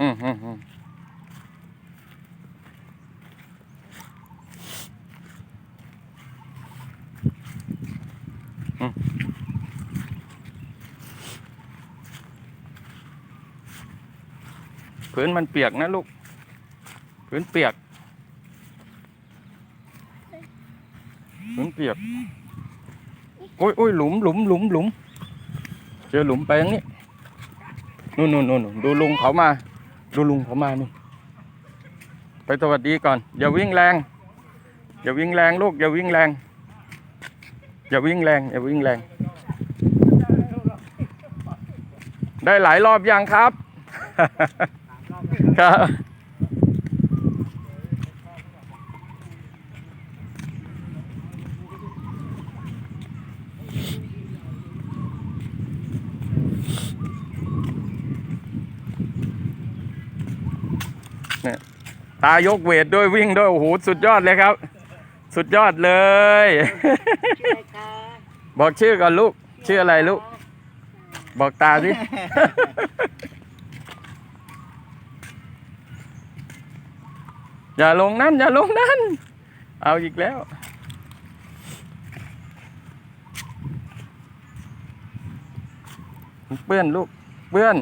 อืมอืมอืมพื้นมันเปียกนะลูก พื้นเปียก พื้นเปียก โอ้ยโอ้ยหลุมหลุมหลุมหลุมเจอหลุมไปอย่างนี้ นู่นนู่นนู่นดูลุงเขามา ดูลุงเขามานี่ไปสวัสดีก่อน อย่าวิ่งแรง อย่าวิ่งแรงลูก อย่าวิ่งแรง อย่าวิ่งแรง อย่าวิ่งแรง ได้หลายรอบยังครับ ครับ เนี่ยตายกเวทด้วยวิ่งด้วยโอ้โหสุดยอดเลยครับ สุดยอดเลยชื่ออะไรคะบอกชื่อก่อนลูก ชื่ออะไรลูก บอกตาสิอย่าลงนั่นอย่าลงนั่น เอาอีกแล้วเปื้อนลูกเปื้อน